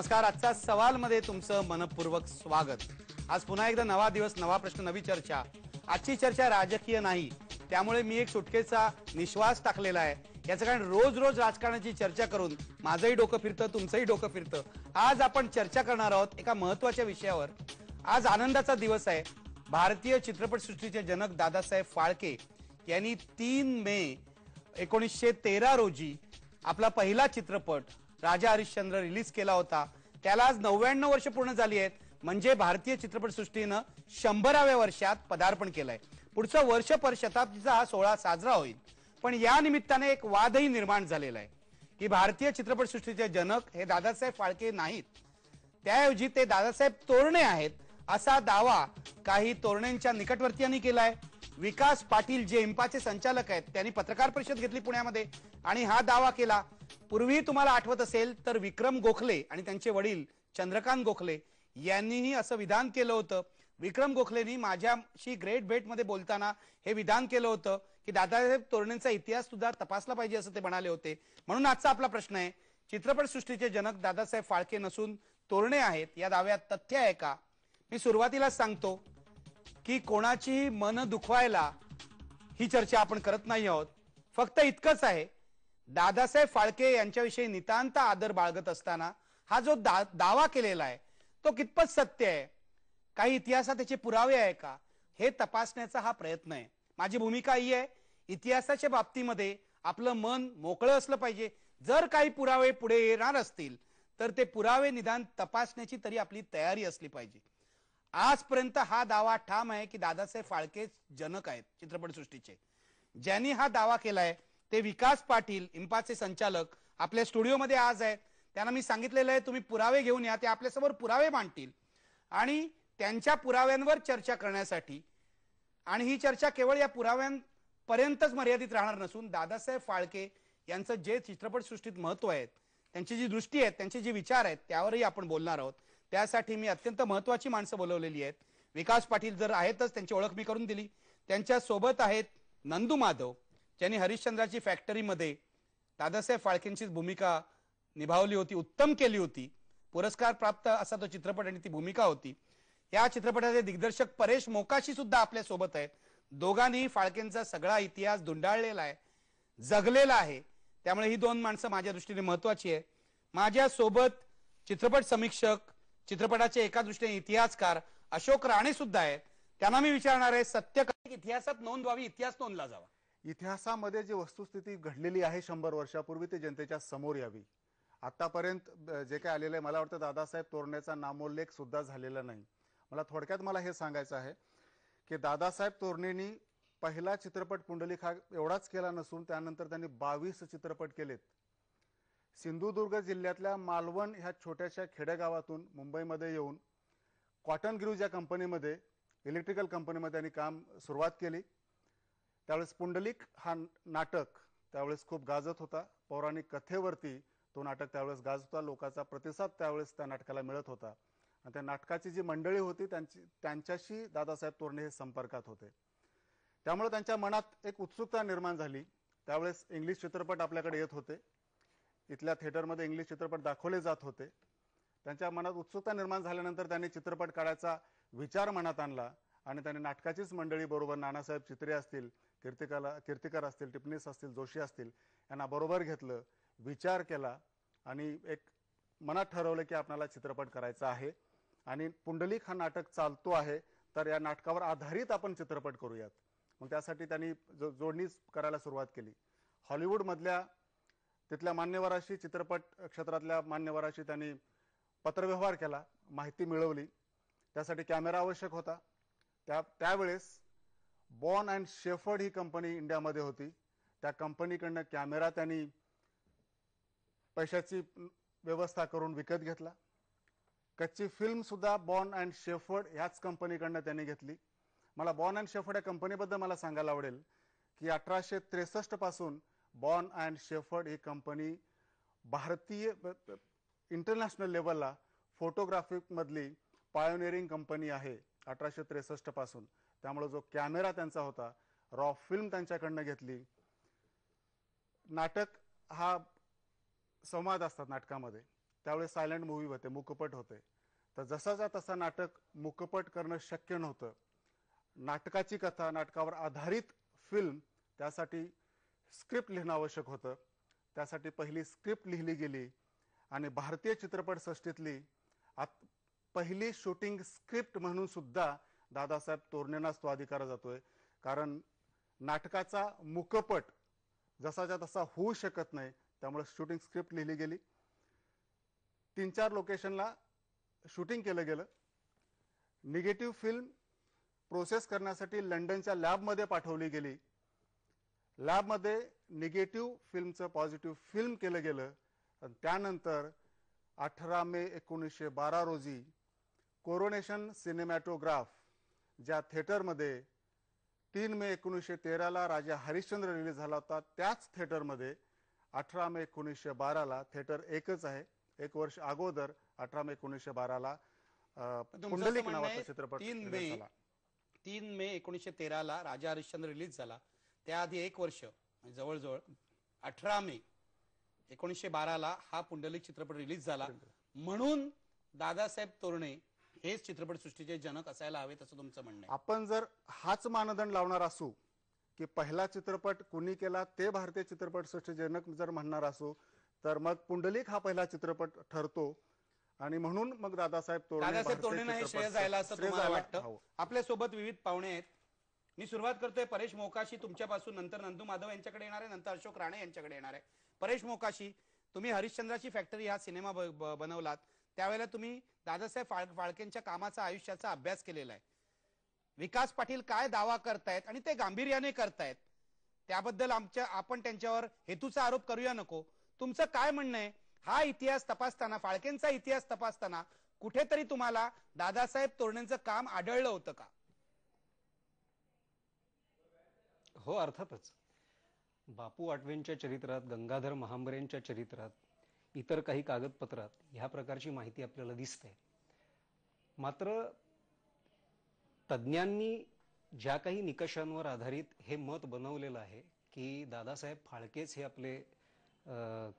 नमस्कार आजचा सवालमध्ये तुमचं मनपूर्वक स्वागत. आज पुन्हा एकदा नवा दिवस नवा प्रश्न नवी चर्चा. आजची चर्चा राजकीय नाही त्यामुळे मी एक सुटकेचा निश्वास टाकलेला आहे. याचं कारण रोज रोज राजकारणाची चर्चा करून माझंही डोकं फिरतं तुमचंही डोकं फिरतं. आज आपण चर्चा करणार आहोत एका महत्त्वाच्या विषयावर. आज आनंदाचा दिवस आहे. भारतीय चित्रपटसृष्टीचे जनक दादासाहेब फाळके यांनी तीन मे एकोणीसशे तेरा रोजी आपला पहिला चित्रपट राजा हरिश्चंद्र रिलीज केला होता. त्याला आज नव्याण्णव वर्ष पूर्ण झाली आहेत. म्हणजे भारतीय चित्रपटसृष्टीनं शंभराव्या वर्षात पदार्पण केलंय. पुढचं वर्षभर शताब्दीचा हा सोहळा साजरा होईल. पण या निमित्ताने एक वादही निर्माण झालेला आहे. की भारतीय चित्रपटसृष्टीचे जनक हे दादासाहेब फाळके नाहीत. त्याऐवजी ते दादासाहेब तोरणे आहेत. असा दावा काही तोरणेंच्या निकटवर्तीयांनी केलाय. विकास पाटील जे इम्पाचे संचालक आहेत त्यांनी पत्रकार परिषद घेतली पुण्यामध्ये आणि हा दावा केला पूर्वी तुम्हाला आठवत असेल तर विक्रम गोखले आणि त्यांचे वडील चंद्रकांत गोखले यांनीही असं विधान केलं होतं. विक्रम गोखलेनी माझ्याशी ग्रेट भेटमध्ये बोलताना हे विधान केलं होतं की दादासाहेब तोरणेंचा इतिहास सुद्धा तपासला पाहिजे असं ते म्हणाले होते. म्हणून आजचा आपला प्रश्न आहे चित्रपटसृष्टीचे जनक दादासाहेब फाळके नसून तोरणे आहेत या दाव्यात तथ्य आहे का? मी सुरुवातीलाच सांगतो की कोणाचीही मन दुखवायला ही चर्चा आपण करत नाही आहोत. फक्त इतकंच आहे दादासाहेब फाळके यांच्याविषयी नितांत आदर बाळगत असताना हा जो दा, दावा केलेला आहे तो कितपत सत्य आहे? काही इतिहासात त्याचे पुरावे आहे का? हे तपासण्याचा हा प्रयत्न आहे. माझी भूमिका ही आहे इतिहासाच्या बाबतीमध्ये आपलं मन मोकळं असलं पाहिजे. जर काही पुरावे पुढे येणार असतील तर ते पुरावे निदान तपासण्याची तरी आपली तयारी असली पाहिजे. आजपर्यंत हा दावा ठाम आहे की दादासाहेब फाळके जनक आहेत चित्रपटसृष्टीचे. ज्यांनी हा दावा केलाय ते विकास पाटील इम्पाचे संचालक आपल्या स्टुडिओमध्ये आज आहेत. त्यांना मी सांगितलेलं आहे तुम्ही पुरावे घेऊन या ते आपल्यासमोर पुरावे मांडतील. आणि त्यांच्या पुराव्यांवर चर्चा करण्यासाठी आणि ही चर्चा केवळ या पुराव्यांपर्यंतच मर्यादित राहणार नसून दादासाहेब फाळके यांचं जे चित्रपटसृष्टीत महत्त्व आहे त्यांची जी दृष्टी आहे त्यांचे जे विचार आहेत त्यावरही आपण बोलणार आहोत. त्यासाठी मी अत्यंत महत्वाची माणसं बोलवलेली आहेत. विकास पाटील जर आहेतच त्यांची ओळख मी करून दिली. त्यांच्यासोबत आहेत नंदू माधव ज्यांनी हरिश्चंद्राची फॅक्टरीमध्ये दादासाहेब फाळकेंचीच भूमिका निभावली होती उत्तम केली होती. पुरस्कार प्राप्त असा तो चित्रपट आणि ती भूमिका होती. या चित्रपटाचे दिग्दर्शक परेश मोकाशी सुद्धा आपल्यासोबत आहेत. दोघांनी फाळकेंचा सगळा इतिहास धुंडाळलेला आहे जगलेला आहे. त्यामुळे ही दोन माणसं माझ्या दृष्टीने महत्वाची आहे माझ्या सोबत चित्रपट समीक्षक चित्रपटाचे एका दृष्टीने इतिहासकार अशोक राणे सुद्धा आहेत. त्यांना मी विचारणार आहे सत्य इतिहासात नोंद व्हावी इतिहास नोंदला जावा. इतिहासामध्ये जी वस्तुस्थिती घडलेली आहे शंभर वर्षापूर्वी ती जनतेच्या समोर यावी. आतापर्यंत जे काय आलेलं आहे मला वाटतं दादासाहेब तोरण्याचा नामोल्लेख सुद्धा झालेला नाही. मला थोडक्यात मला हे सांगायचं आहे की दादासाहेब तोरणेंनी पहिला चित्रपट पुंडलिक हा एवढाच केला नसून त्यानंतर त्यांनी बावीस चित्रपट केलेत. सिंधुदुर्ग जिल्ह्यातल्या मालवण ह्या छोट्याशा खेडेगावातून मुंबईमध्ये येऊन कॉटन ग्रीव्ज या कंपनीमध्ये इलेक्ट्रिकल कंपनीमध्ये त्यांनी काम सुरुवात केली. त्यावेळेस पुंडलिक हा नाटक त्यावेळेस खूप गाजत होता. पौराणिक कथेवरती तो नाटक त्यावेळेस गाजत होता. लोकांचा प्रतिसाद त्यावेळेस त्या नाटकाला मिळत होता. आणि त्या नाटकाची जी मंडळी होती त्यांची त्यांच्याशी दादासाहेब तोरणे हे संपर्कात होते. त्यामुळे त्यांच्या मनात एक उत्सुकता निर्माण झाली. त्यावेळेस इंग्लिश चित्रपट आपल्याकडे येत होते. इथल्या थिएटरमध्ये इंग्लिश चित्रपट दाखवले जात होते. त्यांच्या मनात उत्सुकता निर्माण झाल्यानंतर त्यांनी चित्रपट काढायचा विचार मनात आणला आणि त्यांनी नाटकाचीच मंडळी बरोबर नानासाहेब चित्रे असतील कीर्तिकाला कीर्तिकर असतील टिपणीस असतील जोशी असतील यांना बरोबर घेतलं विचार केला आणि एक मनात ठरवलं की आपल्याला चित्रपट करायचा आहे. आणि पुंडलिक हा नाटक चालतो आहे तर या नाटकावर आधारित आपण चित्रपट करूयात. मग त्यासाठी त्यांनी जो जोडणीच करायला सुरुवात केली. हॉलिवूडमधल्या तिथल्या मान्यवराशी चित्रपट क्षेत्रातल्या मान्यवराशी त्यांनी पत्रव्यवहार केला माहिती मिळवली. त्यासाठी कॅमेरा आवश्यक होता. त्या त्यावेळेस बॉन अँड शेफर्ड ही कंपनी इंडियामध्ये होती. त्या कंपनीकडनं कॅमेरा त्यांनी पैशाची व्यवस्था करून विकत घेतला. कच्ची फिल्म सुद्धा बॉन अँड शेफर्ड ह्याच कंपनीकडनं त्यांनी घेतली. मला बॉन अँड शेफर्ड या कंपनीबद्दल मला सांगायला आवडेल की अठराशे त्रेसष्टपासून बॉन अँड शेफर्ड ही कंपनी भारतीय इंटरनॅशनल लेवलला फोटोग्राफी मधली कंपनी आहे अठराशे त्रेसष्टपासून. त्यामुळे जो कॅमेरा त्यांचा होता रॉ फिल्म त्यांच्याकडनं घेतली. नाटक हा संवाद असतात नाटकामध्ये. त्यावेळेस सायलेंट मूवी होते मुकपट होते. तर जसाचा तसा नाटक मुकपट करणं शक्य नव्हतं. नाटकाची कथा नाटकावर आधारित फिल्म त्यासाठी स्क्रिप्ट लिहिणं आवश्यक होतं. त्यासाठी पहिली स्क्रिप्ट लिहिली गेली आणि भारतीय चित्रपट सृष्टीतली आत पहिली शूटिंग स्क्रिप्ट म्हणून सुद्धा दादासाहेब तोरणेंनाच तो अधिकार जातोय. कारण नाटकाचा मुकपट जसाच्या तसा होऊ शकत नाही त्यामुळे शूटिंग स्क्रिप्ट लिहिली गेली. तीन चार लोकेशनला शूटिंग केलं गेलं. निगेटिव्ह फिल्म प्रोसेस करण्यासाठी लंडनच्या लॅबमध्ये पाठवली गेली. लॅबमध्ये निगेटिव्ह फिल्मचं पॉझिटिव्ह फिल्म केलं गेलं आणि त्यानंतर अठरा मे एकोणीसशे बारा रोजी कोरोनेशन सिनेमॅटोग्राफ ज्या थिएटरमध्ये तीन मे एकोणीसशे तेराला राजा हरिश्चंद्र रिलीज झाला होता त्याच थिएटरमध्ये अठरा मे एकोणीसशे बाराला थिएटर एकच आहे एक वर्ष अगोदर अठरा मे एकोणीसशे बाराला पुंडलिक म्हणणं नावाचा चित्रपट तीन मे. तीन मे एकोणीसशे तेराला राजा हरिश्चंद्र रिलीज झाला त्याआधी एक वर्ष म्हणजे जवळजवळ अठरा मे एकोणीसशे बाराला हा पुंडलिक चित्रपट रिलीज झाला. म्हणून दादासाहेब तोरणे हेच चित्रपटसृष्टीचे जनक असायला हवेत असं तुमचं म्हणणं आहे. आपण जर हाच मानदंड लावणार असू की पहिला चित्रपट कुणी केला ते भारतीय चित्रपट सृष्टी जनक जर म्हणणार असू तर मग पुंडलिक हा पहिला चित्रपट ठरतो. आणि म्हणून मग दादासाहेब तोरणे दादासाहेब भारतीय तोरणेंना हे श्रेय जायला असं श्रेय तुम्हाला जायला वाटतं? हवं. आपल्यासोबत विविध पाहुणे आहेत. मी सुरुवात करतोय परेश मोकाशी तुमच्यापासून. नंतर नंदू माधव यांच्याकडे येणार आहे नंतर अशोक राणे यांच्याकडे येणार आहे. परेश मोकाशी तुम्ही हरिश्चंद्राची फॅक्टरी हा सिनेमा बनवलात. त्यावेळेला तुम्ही दादासाहेब फाळ- फाळकेंच्या कामाचा आयुष्याचा अभ्यास केलेला आहे. विकास पाटील काय दावा करतायत आणि ते गांभीर्याने करतायत त्याबद्दल आमच्या आपण त्यांच्यावर हेतूचा आरोप करूया नको. तुमचं काय म्हणणं आहे? हा इतिहास तपासताना फाळकेंचा इतिहास तपासताना कुठेतरी तुम्हाला दादासाहेब तोरणेंचं काम आढळलं होतं का? हो अर्थातच. बापू आठवेंच्या चरित्रात गंगाधर महांबरेंच्या चरित्रात इतर काही कागदपत्रात ह्या प्रकारची माहिती आपल्याला दिसते. मात्र तज्ज्ञांनी ज्या काही निकषांवर आधारित हे मत बनवलेलं आहे की दादासाहेब फाळकेच हे आपले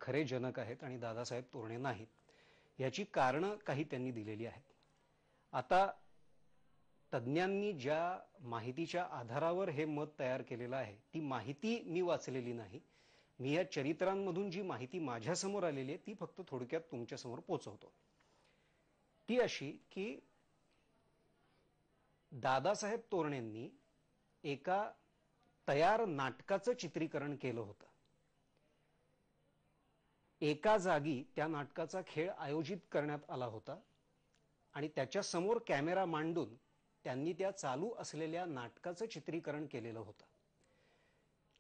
खरे जनक आहेत आणि दादासाहेब तोरणे नाहीत याची कारणं काही त्यांनी दिलेली आहेत. आता तज्ज्ञांनी ज्या माहितीच्या आधारावर हे मत तयार केलेलं आहे ती माहिती मी वाचलेली नाही. मी या चरित्रांमधून जी माहिती माझ्यासमोर आलेली आहे ती फक्त थोडक्यात तुमच्यासमोर पोचवतो. ती अशी की दादासाहेब तोरणेंनी एका तयार नाटकाचं चित्रीकरण केलं होतं. एका जागी त्या नाटकाचा खेळ आयोजित करण्यात आला होता आणि त्याच्यासमोर कॅमेरा मांडून त्यांनी त्या चालू असलेल्या नाटकाचं चित्रीकरण केलेलं होतं.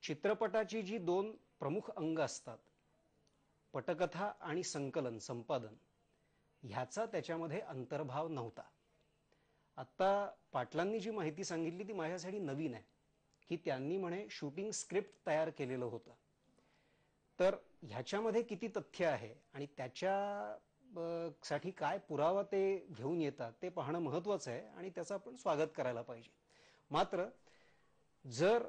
चित्रपटाची जी दोन प्रमुख अंग असतात पटकथा आणि संकलन संपादन ह्याचा त्याच्यामध्ये अंतर्भाव नव्हता. आत्ता पाटलांनी जी माहिती सांगितली ती माझ्यासाठी नवीन आहे की त्यांनी म्हणे शूटिंग स्क्रिप्ट तयार केलेलं होतं. तर ह्याच्यामध्ये किती तथ्य आहे आणि त्याच्या साठी काय पुरावा ते घेऊन येतात ते पाहणं महत्वाचं आहे आणि त्याचं आपण स्वागत करायला पाहिजे. मात्र जर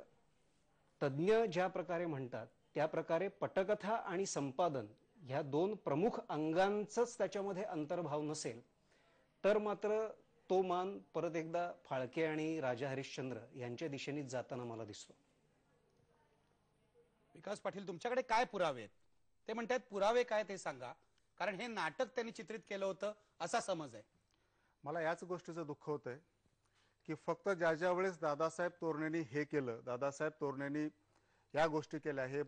तज्ज्ञ ज्या प्रकारे म्हणतात त्या प्रकारे पटकथा आणि संपादन ह्या दोन प्रमुख अंगांचंच त्याच्यामध्ये अंतर्भाव नसेल तर मात्र तो मान परत एकदा फाळके आणि राजा हरिश्चंद्र यांच्या दिशेने जाताना मला दिसतो. विकास पाटील तुमच्याकडे काय पुरावे आहेत? ते म्हणतात पुरावे काय ते सांगा. कारण हे नाटक त्यांनी चित्रित केलं होतं असा समज आहे. मला याच गोष्टीचं दुःख होतंय की फक्त ज्या ज्या वेळेस दादासाहेब तोरणेंनी हे केलं दादासाहेब तोरणेंनी या गोष्टी केल्या हे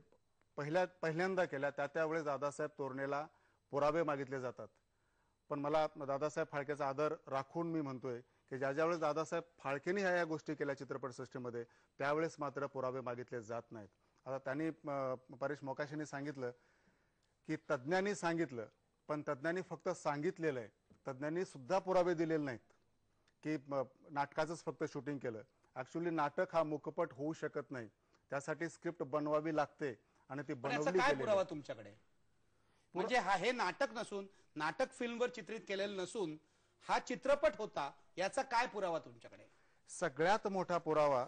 पहिल्या पहिल्यांदा केल्या त्या त्यावेळेस दादासाहेब तोरणेला पुरावे मागितले जातात. पण मला दादासाहेब फाळकेचा आदर राखून मी म्हणतोय की ज्या ज्या वेळेस दादासाहेब फाळकेने ह्या या गोष्टी केल्या चित्रपटसृष्टीमध्ये त्यावेळेस मात्र पुरावे मागितले जात नाहीत. आता त्यांनी परेश मोकाशींनी सांगितलं की तज्ज्ञांनी सांगितलं पण तज्ज्ञांनी फक्त सांगितलेलं आहे. तज्ज्ञांनी सुद्धा पुरावे दिलेले नाहीत की नाटकाचंच फक्त शूटिंग केलं. ऍक्च्युली नाटक हा मुकपट होऊ शकत नाही. त्यासाठी स्क्रिप्ट बनवावी लागते आणि ती बनवली काय पुरावा. तुमच्याकडे? म्हणजे हा हे नाटक नसून नाटक फिल्मवर चित्रित केलेलं नसून हा चित्रपट होता याचा काय पुरावा तुमच्याकडे? सगळ्यात मोठा पुरावा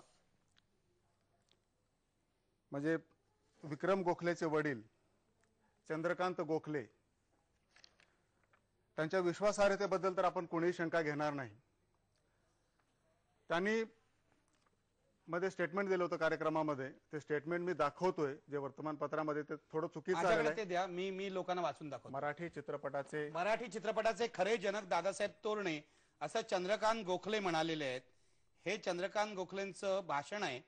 म्हणजे विक्रम गोखलेचे वडील चंद्रकांत गोखले. त्यांच्या विश्वासार्हतेबद्दल तर आपण कोणीही शंका घेणार नाही. त्यांनी मध्ये स्टेटमेंट दिलं होतं कार्यक्रमामध्ये. ते स्टेटमेंट मी दाखवतोय. जे वर्तमानपत्रामध्ये ते थोडं चुकीचं आहे. ते द्या. मी मी लोकांना वाचून दाखवतो. मराठी चित्रपटाचे मराठी चित्रपटाचे खरे जनक दादासाहेब तोरणे असं चंद्रकांत गोखले म्हणालेले आहेत. हे चंद्रकांत गोखलेंचं भाषण आहे.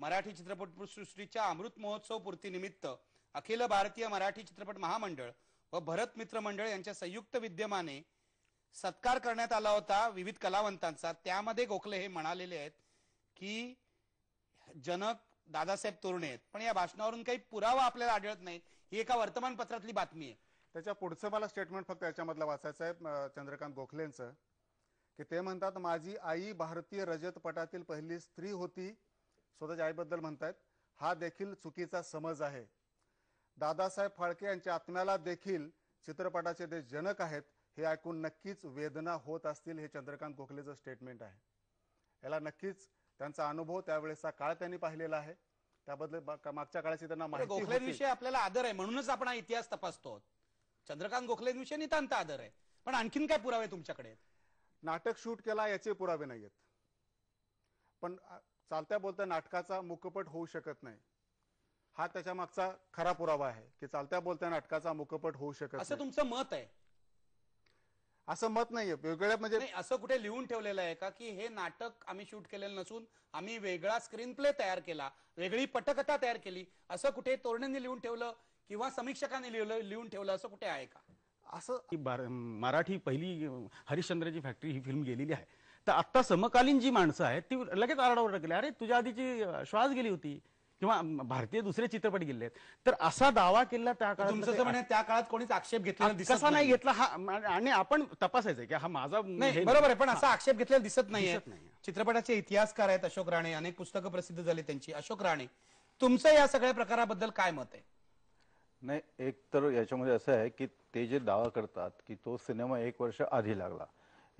मराठी चित्रपट सृष्टीच्या अमृत महोत्सव पूर्तीनिमित्त अखिल भारतीय मराठी चित्रपट महामंडळ व भरत मित्र मंडळ यांच्या संयुक्त विद्यमाने सत्कार करण्यात आला होता विविध कलावंतांचा. त्यामध्ये गोखले हे म्हणालेले आहेत की जनक दादासाहेब तोरणे आहेत. पण या भाषणावरून काही पुरावा आपल्याला आढळत नाही. ही एका वर्तमानपत्रातली बातमी आहे. त्याच्या पुढचं मला स्टेटमेंट फक्त याच्यामधलं वाचायचं आहे चंद्रकांत गोखलेंचं की ते म्हणतात माझी आई भारतीय रजत पटातील पहिली स्त्री होती. स्वतःच्या आईबद्दल म्हणतायत हा देखील चुकीचा समज आहे. दादासाहेब फाळके यांच्या आत्म्याला देखील चित्रपटाचे जे जनक आहेत हे ऐकून नक्कीच वेदना होत असतील हे चंद्रकांत गोखलेचं स्टेटमेंट आहे. याला नक्कीच त्यांचा अनुभव त्यावेळेचा काळ त्यांनी पाहिलेला आहे. त्याबद्दल मागच्या काळाची त्यांना माहिती होती. गोखलेंविषयी आपल्याला आदर आहे म्हणूनच आपण हा इतिहास तपासतो. चंद्रकांत गोखलेंविषयी नितांत आदर आहे. पण आणखीन काय पुरावे तुमच्याकडे? नाटक शूट केला याचे पुरावे नाहीयेत. पण चालत्या बोलत्या नाटकाचा मुकपट होऊ शकत नाही. हा त्याच्या मागचा खरा पुरावा आहे की चालत्या बोलत्या नाटकाचा मुकपट होऊ शकत असं नाही. तुमचं मत आहे? असं मत नाहीये. वेगवेगळ्या म्हणजे नाही असं कुठे लिहून ठेवलेलं आहे का की हे नाटक आम्ही शूट केलेलं नसून आम्ही वेगळा स्क्रीन प्ले तयार केला वेगळी पटकथा तयार केली असं कुठे तोरण्यांनी लिहून ठेवलं किंवा समीक्षकांनी लिहिलं लिहून ठेवलं असं कुठे आहे का? असं ही बार- मराठी पहिली हरिश्चंद्राची फॅक्टरी ही फिल्म गेलेली आहे. तर आत्ता समकालीन जी माणसं आहेत ती लगेच आरडाओरडा केली अरे तुझ्या आधीची अं, श्वास गेली होती. किंवा भारतीय दुसरे चित्रपट गेले आहेत. तर असा दावा केला त्या काळात तुमचं असं म्हणणं त्या काळात कोणीच आक्षेप घेतलेला दिसत कसा नाही घेतला हा आणि आपण तपासायचं की हा माझा नाही बरोबर आहे पण असा आक्षेप घेतलेला दिसत नाहीये. चित्रपटाचे इतिहासकार आहेत अशोक राणे अनेक पुस्तकं प्रसिद्ध झाली त्यांची. अशोक राणे तुमचं या सगळ्या प्रकाराबद्दल काय मत आहे? नाही एक तर याच्यामध्ये असं आहे की ते जे दावा करतात की तो सिनेमा एक वर्ष आधी लागला.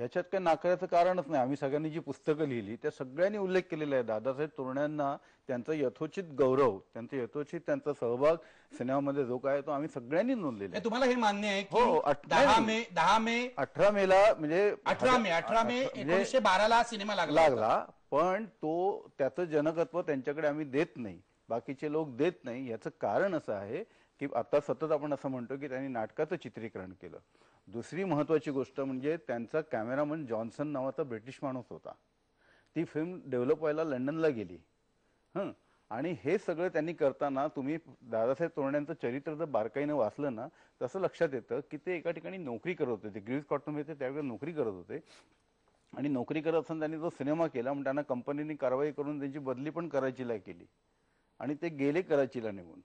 याच्यात काही नाकारायचं कारणच नाही. आम्ही सगळ्यांनी जी पुस्तकं लिहिली त्या सगळ्यांनी उल्लेख केलेला आहे. दादासाहेब तोरण्यांना त्यांचा यथोचित गौरव त्यांचा यथोचित त्यांचा सहभाग सिनेमामध्ये जो काय तो आम्ही सगळ्यांनी नोंदलेला हे आहे. तुम्हाला हे मान्य आहे हो, की अठ- दहा. मे दहा मे अठरा मेला म्हणजे अठरा मे अठरा मे म्हणजे एकोणीसशे बाराला हा सिनेमा लागला होता. लागला पण तो त्याचं जनकत्व त्यांच्याकडे आम्ही देत नाही. बाकीचे लोक देत नाही. याचं कारण असं आहे की आता सतत आपण असं म्हणतो की त्यांनी नाटकाचं चित्रीकरण केलं. दुसरी महत्वाची गोष्ट म्हणजे त्यांचा कॅमेरामन जॉन्सन नावाचा ब्रिटिश माणूस होता. ती फिल्म डेव्हलप व्हायला लंडनला गेली. हं. आणि हे सगळं त्यांनी करताना तुम्ही दादासाहेब तोरण्यांचं चरित्र जर बारकाईनं वाचलं ना तसं लक्षात येतं की ते एका ठिकाणी नोकरी करत होते. ते ग्रीव्स कॉटन त्यावेळेला नोकरी करत होते. आणि नोकरी करत असताना त्यांनी जो सिनेमा केला मग त्यांना कंपनीने कारवाई करून त्यांची बदली पण करायचीला केली. आणि ते गेले कराचीला निघून.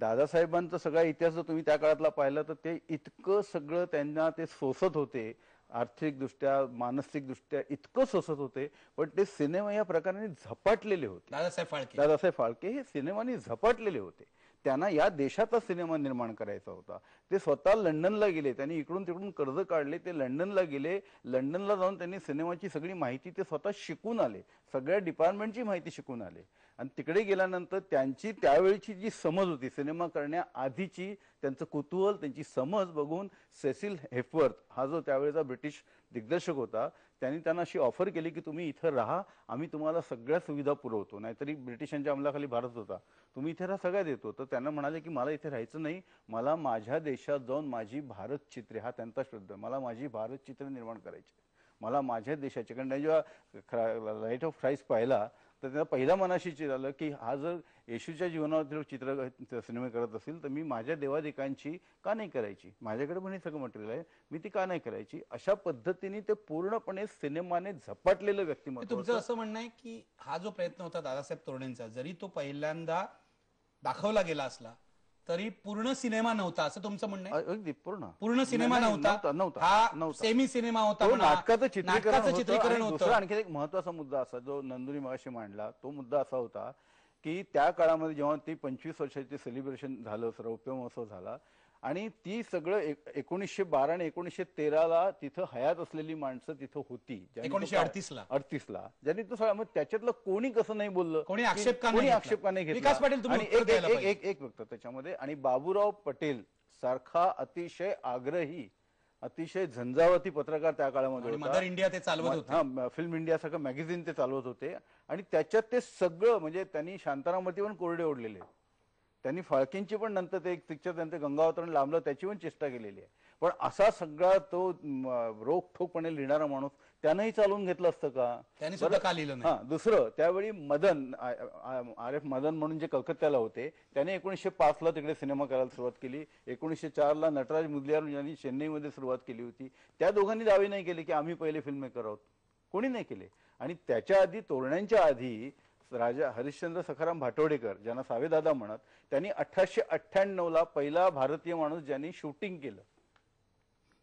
दादासाहेबांचा सगळा इतिहास जर तुम्ही त्या काळातला पाहिला तर ते इतकं सगळं त्यांना ते सोसत होते. आर्थिकदृष्ट्या मानसिकदृष्ट्या इतकं सोसत होते. पण ते सिनेमा या प्रकाराने झपाटलेले होते. दादासाहेब फाळके. दादासाहेब फाळके हे सिनेमाने झपाटलेले होते. त्यांना या देशाचा सिनेमा निर्माण करायचा होता. ते स्वतः लंडनला गेले. त्यांनी इकडून तिकडून कर्ज काढले. ते लंडनला गेले. लंडनला जाऊन त्यांनी सिनेमाची सगळी माहिती ते स्वतः शिकून आले. सगळ्या डिपार्टमेंटची माहिती शिकून आले. आणि तिकडे गेल्यानंतर त्यांची त्यावेळीची जी समज होती सिनेमा करण्याआधीची त्यांचं कुतूहल त्यांची समज बघून सेसिल हेफवर्थ हा जो त्यावेळेचा ब्रिटिश दिग्दर्शक होता त्यांनी त्यांना अशी ऑफर केली की तुम्ही इथं राहा आम्ही तुम्हाला सगळ्या सुविधा पुरवतो. नाहीतरी ब्रिटिशांच्या अंमलाखाली भारत होता. तुम्ही इथे राहा सगळ्या देतो. तर त्यांना म्हणाले की मला इथे राहायचं नाही मला माझ्या देशात जाऊन माझी भारत चित्रे हा त्यांचा शब्द मला माझी भारत चित्र निर्माण करायची मला माझ्या देशाची कारण जेव्हा लाइट ऑफ क्राईस्ट पाहिला तर त्यांना पहिला मनाशी आलं की हा जर येशूच्या जीवनावर चित्र सिनेमे करत असेल तर मी माझ्या देवादिकांची का नाही करायची? माझ्याकडे पण हे सगळं मटेरियल आहे. मी ती का नाही करायची? अशा पद्धतीने ते पूर्णपणे सिनेमाने झपाटलेलं व्यक्तिमत्व तुमचं होतं. असं म्हणणं आहे की हा जो प्रयत्न होता दादासाहेब तोरडेंचा जरी तो पहिल्यांदा दाखवला गेला असला तरी पूर्ण सिनेमा नव्हता असं तुमचं म्हणणं आहे? अगदी पूर्ण. पूर्ण सिनेमा नाही, नव्हता? नव्हता हा नव्हता. सेमी सिनेमा होता तो म्हणा. नाटकाचं चित्रीकरण नाटकाचं होतं चित्रीकरण आणि दुसरा होतं. आणखी एक महत्त्वाचा मुद्दा असा जो नंदुनी मगाशी मांडला तो मुद्दा असा होता की त्या काळामध्ये जेव्हा ती पंचवीस वर्षाचे सेलिब्रेशन झालं रौप्य महोत्सव झाला आणि ती सगळं एक- एकोणीसशे बारा आणि एकोणीसशे तेराला तिथं हयात असलेली माणसं तिथं होती एकोणीसशे अडतीसला अडतीसला ज्यांनी तो सगळा मग त्याच्यातलं कोणी कसं नाही बोललं कोणी आक्षेप का नाही कोणी? आक्षेप का नाही घेतला विकास पाटील, तुम्ही आणि उत्तर एक- एक- व्यक्त त्याच्यामध्ये आणि बाबूराव पटेल सारखा अतिशय आग्रही अतिशय झंझावती पत्रकार त्या काळामध्ये. मदर इंडिया ते चालवत होते. हा फिल्म इंडिया सारखं मॅगझिन ते चालवत होते आणि त्याच्यात ते सगळं म्हणजे त्यांनी शांतारामवरती पण कोरडे ओढलेले. त्यांनी फाळकेंची पण नंतर ते एक पिक्चर त्यांचं गंगावतरण लांबलं त्याची पण चेष्टा केलेली आहे. पण असा सगळा तो रोखठोकपणे लिहिणारा माणूस त्यानंही चालवून घेतलं असतं का? त्यांनी सुद्धा? का लिहिलं? हा दुसरं त्यावेळी मदन आर एफ मदन म्हणून जे कलकत्त्याला होते त्याने एकोणीसशे पाच ला तिकडे सिनेमा करायला सुरुवात केली. एकोणीसशे चार ला नटराज मुदलियार यांनी चेन्नईमध्ये सुरुवात केली होती. त्या दोघांनी दावे नाही केले की आम्ही पहिले फिल्म मेकर आहोत. कोणी नाही केले. आणि त्याच्या आधी तोरण्यांच्या आधी राजा हरिश्चंद्र सखाराम भाटोडेकर ज्यांना सावेदादा म्हणत त्यांनी अठराशे अठ्ठ्याण्णव ला पहिला भारतीय माणूस ज्यांनी शूटिंग केलं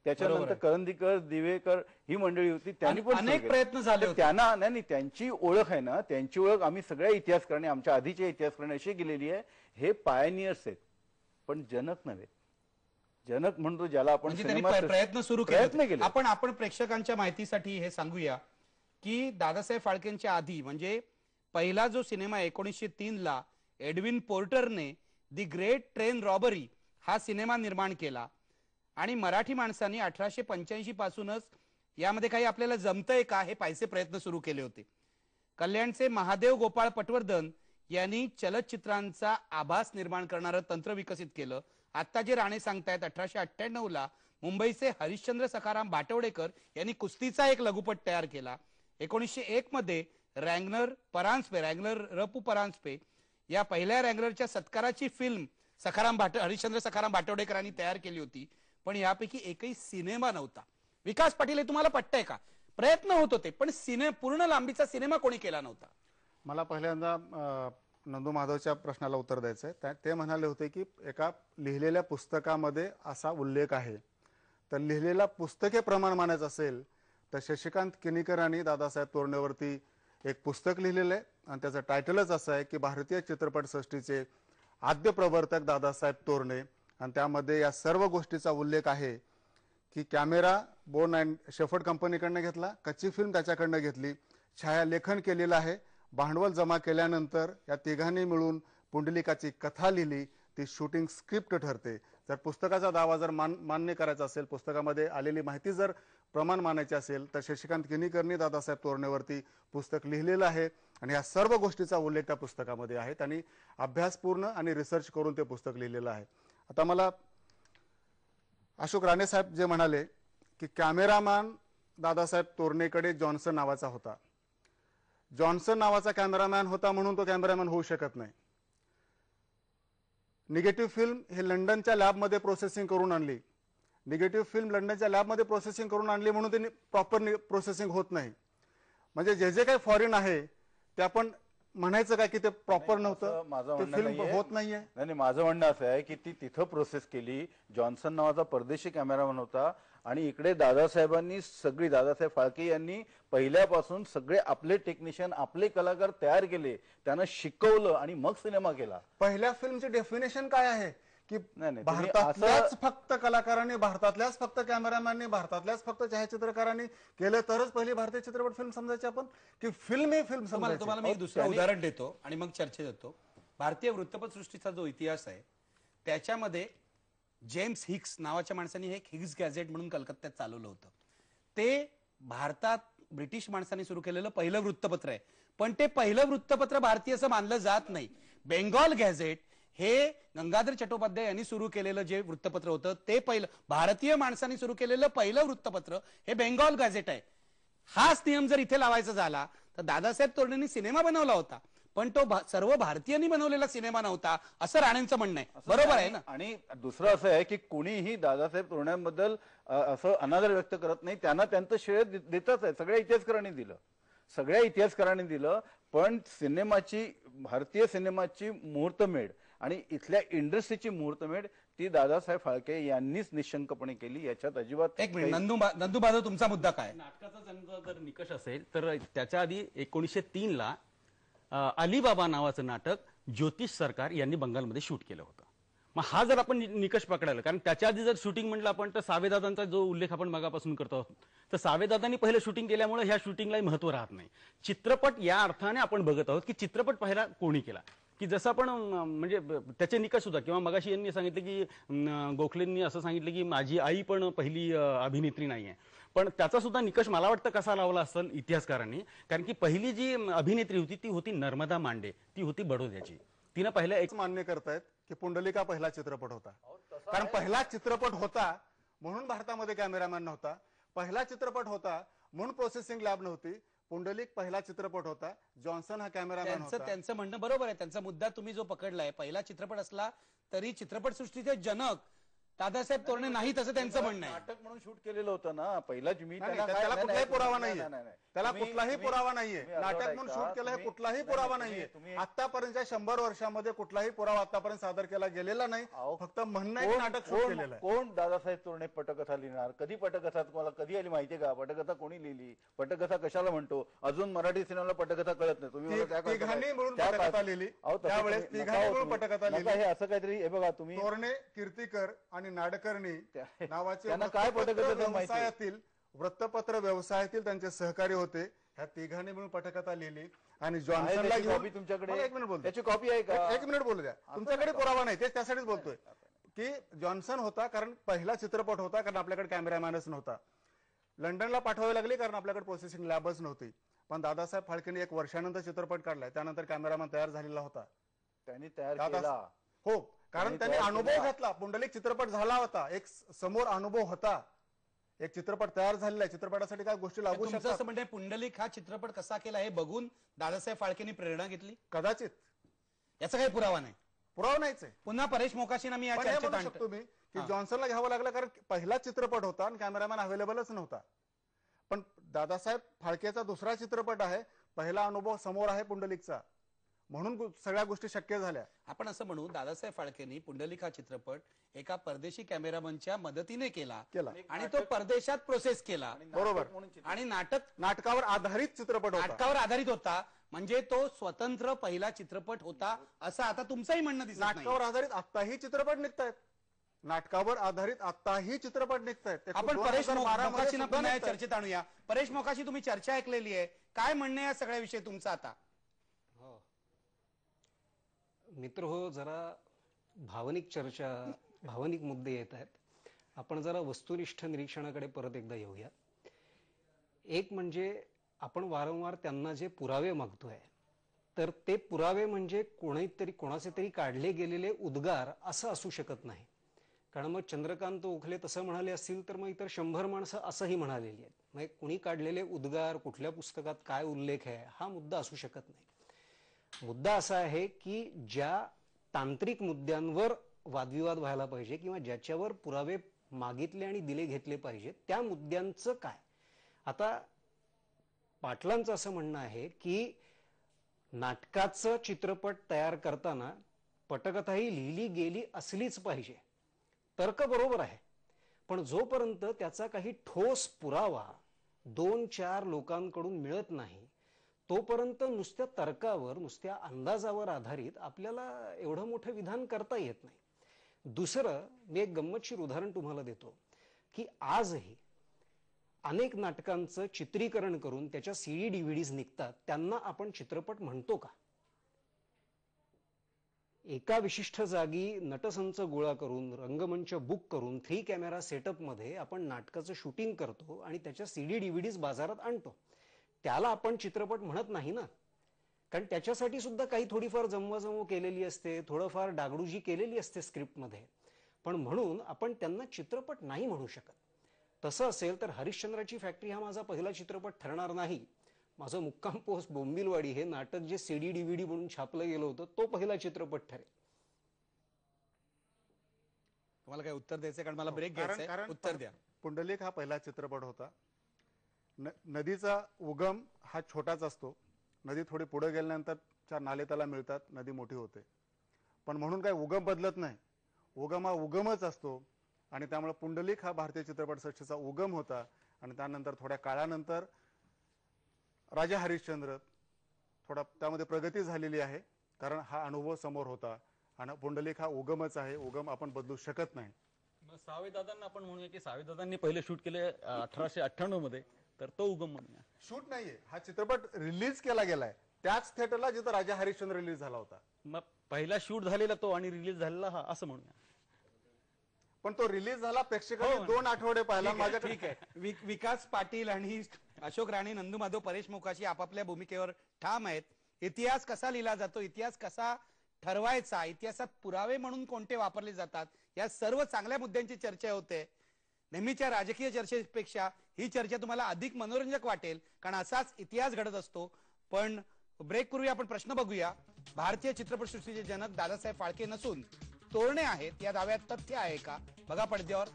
त्याच्यानंतर. करंदीकर दिवेकर ही मंडळी होती त्यांनी पण अनेक. प्रयत्न झाले. त्यांना नाही त्यांची ओळख आहे ना त्यांची ओळख आम्ही सगळ्या इतिहासकारणे आमच्या आधीच्या इतिहासकारणे अशी केलेली आहे हे पायनियर्स आहेत पण जनक नव्हे जनक म्हणतो ज्याला आपण म्हणजे प्रयत्न सुरू प्रयत्न. केले आपण आपण प्रेक्षकांच्या माहितीसाठी हे सांगूया की दादासाहेब फाळकेंच्या आधी म्हणजे पहिला जो सिनेमा एकोणीसशे तीनला एडविन पोर्टरने दी ग्रेट ट्रेन रॉबरी हा सिनेमा निर्माण केला. आणि मराठी माणसांनी अठराशे पंच्याऐंशी पासूनच यामध्ये काही आपल्याला जमतंय का हे पाहिजे प्रयत्न सुरू केले होते. कल्याणचे महादेव गोपाळ पटवर्धन यांनी चलचित्रांचा आभास निर्माण करणारं तंत्र विकसित केलं. आता जे राणे सांगतायत अठराशे अठ्ठ्याण्णव ला मुंबईचे हरिश्चंद्र सखाराम बाटवडेकर यांनी कुस्तीचा एक लघुपट तयार केला. एकोणीसशे एक मध्ये रँगनर परांजपे रँगनर रपू परांजपे या पहिल्या रँगनरच्या सत्काराची फिल्म सखाराम भाट हरिश्चंद्र सखाराम भाटवडेकरांनी तयार केली होती. पण यापैकी एकही सिनेमा नव्हता. विकास पाटील हे तुम्हाला पटतंय का? प्रयत्न होत होते पण सिने पूर्ण लांबीचा सिनेमा कोणी केला नव्हता? मला पहिल्यांदा नंदू माधवच्या प्रश्नाला उत्तर द्यायचं आहे ते म्हणाले होते की एका लिहिलेल्या पुस्तकामध्ये असा उल्लेख आहे. तर लिहिलेला पुस्तके प्रमाण मानायचं असेल तर शशिकांत किनीकर आणि दादासाहेब तोरणेवरती एक पुस्तक लिहिलेलं आहे आणि त्याचं टायटलच असं आहे की भारतीय चित्रपटसृष्टीचे आद्य प्रवर्तक दादासाहेब तोरणे. आणि त्यामध्ये या सर्व गोष्टीचा उल्लेख आहे की कॅमेरा बोन अँड शेफर्ड कंपनीकडनं घेतला कच्ची फिल्म त्याच्याकडनं घेतली छायालेखन केलेलं आहे. भांडवल जमा केल्यानंतर या तिघांनी मिळून पुंडलिकाची कथा लिहिली ती शूटिंग स्क्रिप्ट ठरते. जर पुस्तकाचा दावा जर मान मान्य करायचा असेल पुस्तकामध्ये आलेली माहिती जर प्रमाण मानायचे असेल तर शशिकांत किनीकरनी दादासाहेब तोरणेवरती पुस्तक लिहिलेलं आहे. आणि या सर्व गोष्टीचा उल्लेख त्या पुस्तकामध्ये आहे. त्यांनी अभ्यासपूर्ण आणि रिसर्च करून ते पुस्तक लिहिलेलं आहे. आता मला अशोक राणे साहेब जे म्हणाले की कॅमेरामॅन दादासाहेब तोरणेकडे जॉन्सन नावाचा होता. जॉन्सन नावाचा कॅमेरामॅन होता म्हणून तो कॅमेरामॅन होऊ शकत नाही. निगेटिव्ह फिल्म हे लंडनच्या लॅबमध्ये प्रोसेसिंग करून आणली. निगेटिव्ह फिल्म लंडनच्या लॅबमध्ये प्रोसेसिंग करून आणली म्हणून ते प्रॉपर प्रोसेसिंग होत नाही. म्हणजे जे जे काही फॉरेन आहे ते आपण म्हणायचं काय की ते प्रॉपर नव्हतं? माझं फिल्म. होत नाहीये. नाही नाही, माझं म्हणणं असं आहे की ती तिथं प्रोसेस केली. जॉन्सन नावाचा परदेशी कॅमेरामॅन होता आणि इकडे दादासाहेबांनी सगळी दादासाहेब फाळके यांनी पहिल्यापासून सगळे आपले टेक्निशियन आपले कलाकार तयार केले. त्यांना शिकवलं आणि मग सिनेमा केला. पहिल्या फिल्मची डेफिनेशन काय आहे? की नाही, नाही, तुम्ही भारतातल्याच फक्त कलाकारांनी भारतातल्याच फक्त कॅमेरामॅननी भारतातल्याच फक्त छायाचित्रकारांनी केलं तरच पहिली भारतीय चित्रपट फिल्म समजायची आपण? की फिल्म ही फिल्म तुम्हाला समजायची? तुम्हाला मी एक दुसरं उदाहरण देतो आणि मग चर्चेत येतो भारतीय वृत्तपत्रसृष्टीचा जो इतिहास आहे त्याच्यामध्ये जेम्स हिक्स नावाच्या माणसाने हे एक हिग्स गॅझेट म्हणून कलकत्त्यात चालवलं होतं. ते भारतात ब्रिटिश माणसांनी सुरू केलेलं पहिलं वृत्तपत्र आहे. पण ते पहिलं वृत्तपत्र भारतीय असं मानलं जात नाही. बेंगॉल गॅझेट हे गंगाधर चट्टोपाध्याय यांनी सुरू केलेलं जे वृत्तपत्र होतं ते पहिलं भारतीय माणसांनी सुरू केलेलं पहिलं वृत्तपत्र हे बेंगॉल गॅझेट आहे. हाच नियम जर इथे लावायचा झाला तर दादासाहेब तोरडेंनी सिनेमा बनवला होता. पण तो भा- सर्व भारतीयांनी बनवलेला सिनेमा नव्हता असं राणेंचं म्हणणं आहे. बरोबर आहे ना? आणि दुसरं असं आहे की कुणीही दादासाहेब तोरण्याबद्दल असं अनादर व्यक्त करत नाही त्यांना त्यांचं श्रेय देतच आहे. सगळ्या इतिहासकारांनी दिलं. सगळ्या इतिहासकारांनी दिलं पण सिनेमाची भारतीय सिनेमाची मुहूर्तमेढ आणि इथल्या इंडस्ट्रीची मुहूर्तमेढ ती दादासाहेब फाळके यांनीच निशंकपणे केली. याच्यात अजिबात एक नंदू नंदू बाधव तुमचा मुद्दा काय? नाटकाचा त्यांचा जर निकष असेल तर त्याच्या आधी एकोणीसशे तीन ला अलीबाबा नावाचं नाटक ज्योतिष सरकार यांनी बंगालमध्ये शूट केलं होतं. मग हा जर आपण नि- निकष पकडायला कारण त्याच्या आधी जर शूटिंग म्हटलं आपण तर सावेदादांचा जो उल्लेख आपण मगापासून करतो आहोत तर सावेदादांनी पहिलं शूटिंग केल्यामुळे ह्या शूटिंगलाही महत्त्व राहत नाही. चित्रपट या अर्थाने आपण बघत आहोत की चित्रपट पहिला कोणी केला? की जसं आपण म्हणजे त्याचे निकष सुद्धा किंवा मगाशी यांनी सांगितलं की गोखलेंनी असं सांगितलं की माझी आई पण पहिली अभिनेत्री नाही आहे पण त्याचा सुद्धा निकष मला वाटतं कसा लावला असेल इतिहासकारांनी कारण की पहिली जी अभिनेत्री होती ती होती नर्मदा मांडे. ती होती बडोद्याची. तिनं पहिल्या एक मान्य करतायत की पुंडलिका पहिला चित्रपट होता. कारण पहिला चित्रपट होता म्हणून भारतामध्ये कॅमेरामॅन नव्हता. पहिला चित्रपट होता म्हणून प्रोसेसिंग लॅब नव्हती. पुंडलिक पहिला चित्रपट होता. जॉन्सन हा कॅमेरामॅन त्यांचं होता. त्यांचं म्हणणं बरोबर आहे. त्यांचा मुद्दा तुम्ही जो पकडलाय पहिला चित्रपट असला तरी चित्रपटसृष्टीचे जनक दादासाहेब तोरणे नाही तसं त्यांचं म्हणणं आहे. नाटक म्हणून शूट केलेलं होतं ना पहिलाच मी नाही, त्याला कुठलाही पुरावा नाही, नाहीये. नाही, नाही. त्याला कुठलाही पुरावा नाहीये. नाटक म्हणून. शूट केलं हे कुठलाही पुरावा नाही, नाहीये. आतापर्यंतच्या शंभर वर्षामध्ये कुठलाही पुरावा आतापर्यंत सादर केला गेलेला नाही. अहो, फक्त म्हणणं आहे की नाटक शूट कोण- केलेलं आहे. कोण दादासाहेब तोरणे पटकथा लिहिणार? कधी पटकथा तुम्हाला कधी आली माहितीये का? पटकथा कोणी लिहिली? पटकथा कशाला म्हणतो? अजून मराठी सिनेमाला पटकथा कळत नाही. तुम्ही मला त्या ती- तिघांनी मिळून त्या पटकथा लिहिली. अहो, तसं त्यावेळेस तिघांनी नका हो मिळून तुम्ही. पटकथा नका लिहिली. हे असं काहीतरी हे बघा तुम्ही तोरणे कीर्तीकर आणि नाडकर्णी त्या- नावाचे काय? व्यवसायातील वृत्तपत्र व्यवसायातील त्यांचे सहकारी होते. ह्या तिघांनी मिळून पटकथा लिहिली आणि जॉन्सनला घेऊन तुमच्याकडे? एक मिनिट बोलतो त्याची कॉपी आहे का? एक मिनिट बोलू द्या. तुमच्याकडे पुरावा नाही तेच त्यासाठीच बोलतोय. की जॉन्सन होता कारण पहिला चित्रपट होता कारण आपल्याकडे कॅमेरामॅनच नव्हता. लंडनला पाठवावी लागली कारण आपल्याकडे प्रोसेसिंग लॅबच नव्हती. पण दादासाहेब फाळकेने एक वर्षानंतर चित्रपट काढलाय. त्यानंतर कॅमेरामॅन तयार झालेला होता. त्यांनी तयार केला. हो. कारण त्यांनी अनुभव. घेतला. पुंडलिक चित्रपट झाला होता. एक समोर अनुभव होता. एक चित्रपट तयार झालेला आहे. चित्रपटासाठी काय गोष्टी लागू शकतात? असं म्हणणं आहे, पुंडलिक हा चित्रपट कसा केला हे बघून दादासाहेब फाळकेंनी प्रेरणा घेतली? कदाचित. याचा काही पुरावा नाही. पुरावा नाहीच आहे. पुन्हा परेश मोकाशींना मी शकतो मी की जॉन्सनला घ्यावं लागलं कारण पहिला चित्रपट होता आणि कॅमेरामॅन अवेलेबलच नव्हता. पण दादासाहेब फाळकेचा दुसरा चित्रपट आहे. पहिला अनुभव समोर आहे पुंडलिकचा. म्हणून सगळ्या गोष्टी शक्य झाल्या. आपण असं म्हणू दादासाहेब फाळकेंनी पुंडलिक हा चित्रपट एका परदेशी कॅमेरामनच्या मदतीने केला. केला. आणि तो परदेशात प्रोसेस केला. बरोबर. आणि नाटक नाटकावर आधारित चित्रपट होता. नाटकावर आधारित होता. म्हणजे तो स्वतंत्र पहिला चित्रपट होता असं आता तुमचंही म्हणणं दिसत नाही. नाटकावर आधारित आत्ताही चित्रपट निघतायत. नाटकावर आधारित आत्ताही चित्रपट निघतायत. आपण परेश निघतायत. चर्चेत आणूया. परेश मोकाशी तुम्ही चर्चा ऐकलेली आहे. काय म्हणणं या सगळ्या विषयी तुमचा आता? मित्र हो जरा भावनिक चर्चा भावनिक मुद्दे येत आहेत. आपण जरा वस्तुनिष्ठ निरीक्षणाकडे परत एकदा येऊया. एक म्हणजे आपण वारंवार त्यांना जे पुरावे मागतोय तर ते पुरावे म्हणजे कोणीतरी कोणाचे तरी काढले गेलेले उद्गार असं असू शकत नाही. कारण मग चंद्रकांत ओखले तसं म्हणाले असतील तर मग इतर शंभर माणसं असंही म्हणालेली आहेत. मग कुणी काढलेले उद्गार कुठल्या पुस्तकात काय उल्लेख आहे हा मुद्दा असू शकत नाही. मुद्दा असा आहे की ज्या तांत्रिक मुद्द्यांवर वादविवाद व्हायला पाहिजे किंवा ज्याच्यावर पुरावे मागितले आणि दिले घेतले पाहिजे त्या मुद्द्यांचं काय? आता पाटलांचं असं म्हणणं आहे की नाटकाचं चित्रपट तयार करताना पटकथा ही लिहिली गेली असलीच पाहिजे. तर्क बरोबर आहे. पण जोपर्यंत त्याचा काही ठोस पुरावा दोन चार लोकांकडून मिळत नाही तोपर्यंत नुसत्या तर्कावर नुसत्या अंदाजावर आधारित आपल्याला एवढं मोठं विधान करता येत नाही. दुसरं मी एक गंमतशीर उदाहरण तुम्हाला देतो की आजही अनेक नाटकांचं चित्रीकरण करून त्याच्या सीडी डीव्हीडीज निघतात. त्यांना आपण चित्रपट म्हणतो का? एका विशिष्ट जागी नटसंच गोळा करून रंगमंच बुक करून थ्री कॅमेरा सेटअपमध्ये आपण नाटकाचं शूटिंग करतो आणि त्याच्या सीडी डीव्हीडीज बाजारात आणतो. त्याला आपण चित्रपट म्हणत नाही ना. कारण त्याच्यासाठी सुद्धा काही थोडीफार जमवाजमव केलेली असते थोडंफार डागडुजी केलेली असते स्क्रिप्टमध्ये. पण म्हणून आपण त्यांना चित्रपट नाही म्हणू शकत. तसं असेल तर हरिश्चंद्राची फॅक्टरी हा माझा पहिला चित्रपट ठरणार नाही. माझं मुक्काम पोस्ट बोंबिलवाडी हे नाटक जे सीडी डीव्हीडी म्हणून छापलं गेलं होतं तो पहिला चित्रपट ठरेल. तुम्हाला काय उत्तर द्यायचंय? कारण मला ब्रेक कारण घ्यायचा कारण उत्तर द्या. पुंडलिक हा पहिला चित्रपट होता. न- नदीचा उगम हा छोटाच असतो. नदी थोडी पुढे गेल्यानंतर चार नाले त्याला मिळतात नदी मोठी होते. पण म्हणून काय उगम बदलत नाही. उगम हा उगमच असतो आणि त्यामुळे पुंडलिक हा भारतीय चित्रपटसृष्टीचा उगम होता आणि त्यानंतर थोड्या काळानंतर राजा हरिश्चंद्र थोडा त्यामध्ये प्रगती झालेली आहे कारण हा अनुभव समोर होता आणि पुंडलिक हा उगमच आहे. उगम आपण बदलू शकत नाही. सावेदादांना आपण म्हणूया की सावेदादांनी पहिले शूट केले अठराशे अठ्ठ्याण्णवमध्ये तर तो उगम म्हणूया. शूट नाहीये. हा चित्रपट रिलीज केला गेलाय. त्याच थिएटरला जिथं राजा हरिश्चंद्र रिलीज झाला होता. मग पहिला शूट झालेला तो आणि रिलीज झालेला हा असं म्हणूया. पण तो रिलीज झाला प्रेक्षकांनी हो. दोन आठवडे पाहिला माझ्याकडे ठीक आहे. विकास पाटील आणि अशोक राणे नंदू माधव परेश मुखाशी आपापल्या भूमिकेवर ठाम आहेत. इतिहास कसा लिहिला जातो? इतिहास कसा ठरवायचा? इतिहासात पुरावे म्हणून कोणते वापरले जातात? या सर्व चांगल्या मुद्द्यांची चर्चा होते. नेहमीच्या राजकीय चर्चेपेक्षा ही चर्चा तुम्हाला अधिक मनोरंजक वाटेल कारण असाच इतिहास घडत असतो. पण ब्रेक पूर्वी आपण प्रश्न बघूया. भारतीय चित्रपटसृष्टीचे जनक दादासाहेब फाळके नसून तोरणे आहेत या दाव्यात तथ्य आहे का? बघा पडद्यावर.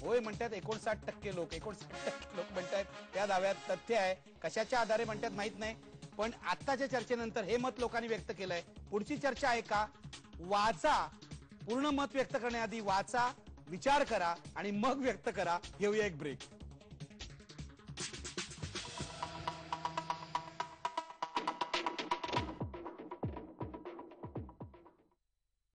होय म्हणतात एकोणसाठ टक्के लोक एकोणसाठ टक्के लोक म्हणतात त्या दाव्यात तथ्य आहे. कशाच्या आधारे म्हणतात माहीत नाही. पण आत्ताच्या चर्चेनंतर हे मत लोकांनी व्यक्त केलंय. पुढची चर्चा आहे का? वाचा. पूर्ण मत व्यक्त करण्याआधी वाचा. विचार करा आणि मग व्यक्त करा. घेऊया एक ब्रेक